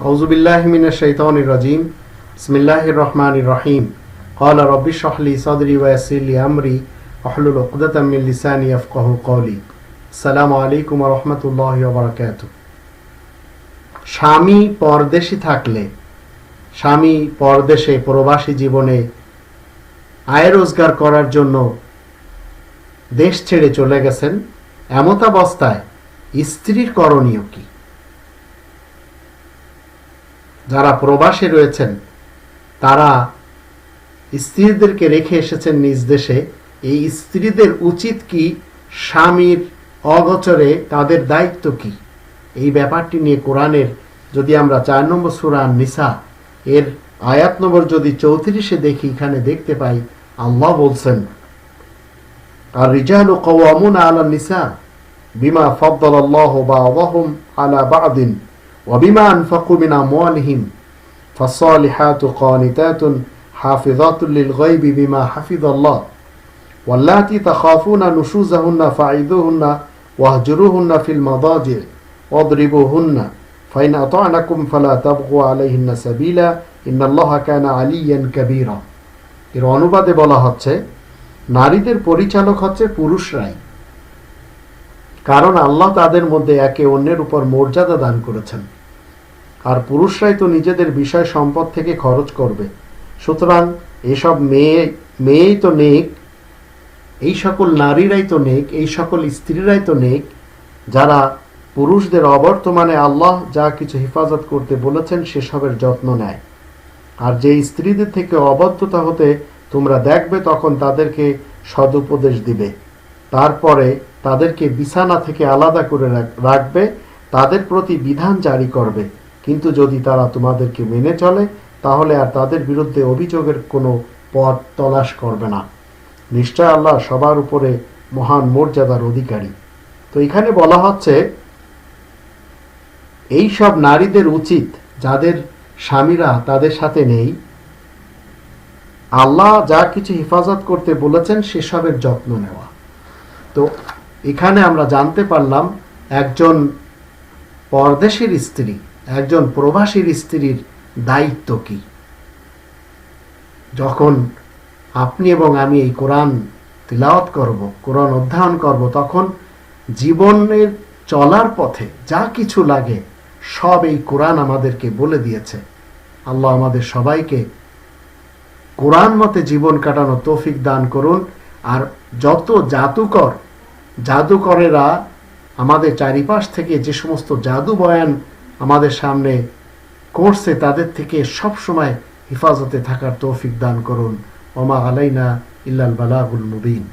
أعوذ بالله من الشيطان الرجيم بسم الله الرحمن الرحيم قال رب اشرح لي صدري ويسر لي أمري واحلل عقدة من لساني يفقه قولي السلام عليكم ورحمة الله وبركاته স্বামী পরদেশে থাকলে স্বামী পরদেশে প্রবাসী জীবনে আয় রোজগার করার জন্য দেশ ছেড়ে চলে গেছেন এমত অবস্থায় স্ত্রীর করণীয় কি যারা প্রবাসে রয়েছেন, তারা স্ত্রীদেরকে রেখে এসেছেন নিজ দেশে। এই স্ত্রীদের উচিত কি স্বামীর অগচরে তাদের দায়িত্ব কি? এই ব্যাপারটি নিয়ে কোরআনের যদি আমরা চার নম্বর সুরান নিসা এর আয়াত নম্বর যদি চৌত্রিশে দেখি, এখানে দেখতে পাই, আল্লাহ বলছেন আর রিজাল কওয়ামুন আলা নিসা বিমা ফদ্দল আল্লাহ বা'দাহুম আলা বা'দিন। وبما أنفقوا من أموالهم فالصالحات قانتات حافظات للغيب بما حفظ الله واللاتي تخافون نشوزهن فعيذوهن واهجروهن في المضاجع واضربوهن فإن أطعنكم فلا تبغوا عليهن سبيلا إن الله كان عليا كبيرا এর অনুবাদে বলা হচ্ছে নারীদের পরিচালক হচ্ছে পুরুষরাই কারণ আল্লাহ তাদের মধ্যে একে অন্যের উপর মর্যাদা দান করেছেন। আর পুরুষরাই তো নিজেদের বিষয় সম্পদ থেকে খরচ করবে। সুতরাং এসব মেয়ে, মেয়েই তো নেক, এই সকল নারীরাই তো নেক, এই সকল স্ত্রীরাই তো নেক, যারা পুরুষদের অবর্তমানে আল্লাহ যা কিছু হেফাজত করতে বলেছেন সেসবের যত্ন নেয়। আর যে স্ত্রীদের থেকে অবদ্ধতা হতে তোমরা দেখবে তখন তাদেরকে সদুপদেশ দিবে। তারপরে তাদেরকে বিছানা থেকে আলাদা করে রাখবে, তাদের প্রতি বিধান জারি করবে। কিন্তু যদি তারা তোমাদেরকে মেনে চলে, তাহলে আর তাদের বিরুদ্ধে অভিযোগের কোনো পথ তলাশ করবে না। নিশ্চয় আল্লাহ সবার উপরে মহান মর্যাদার অধিকারী। তো এখানে বলা হচ্ছে, এই সব নারীদের উচিত যাদের স্বামীরা তাদের সাথে নেই, আল্লাহ যা কিছু হেফাজত করতে বলেছেন সেসবের যত্ন নেওয়া। তো এখানে আমরা জানতে পারলাম একজন পরদেশের স্ত্রী, একজন প্রবাসীর স্ত্রীর দায়িত্ব কি। যখন আপনি এবং আমি এই কোরআন তিলাওয়াত করব, কোরআন অধ্যয়ন করব, তখন জীবনের চলার পথে যা কিছু লাগে সব এই কোরআন আমাদেরকে বলে দিয়েছে। আল্লাহ আমাদের সবাইকে কোরআন মতে জীবন কাটানো তৌফিক দান করুন, আর যত জাদুকর জাদুকরেরা আমাদের চারিপাশ থেকে যে সমস্ত জাদু বয়ান আমাদের সামনে করছে, তাদের থেকে সব সময় হেফাজতে থাকার তৌফিক দান করুন। ওমা আলাইনা ইল্লাল বালাগুল মুবিন।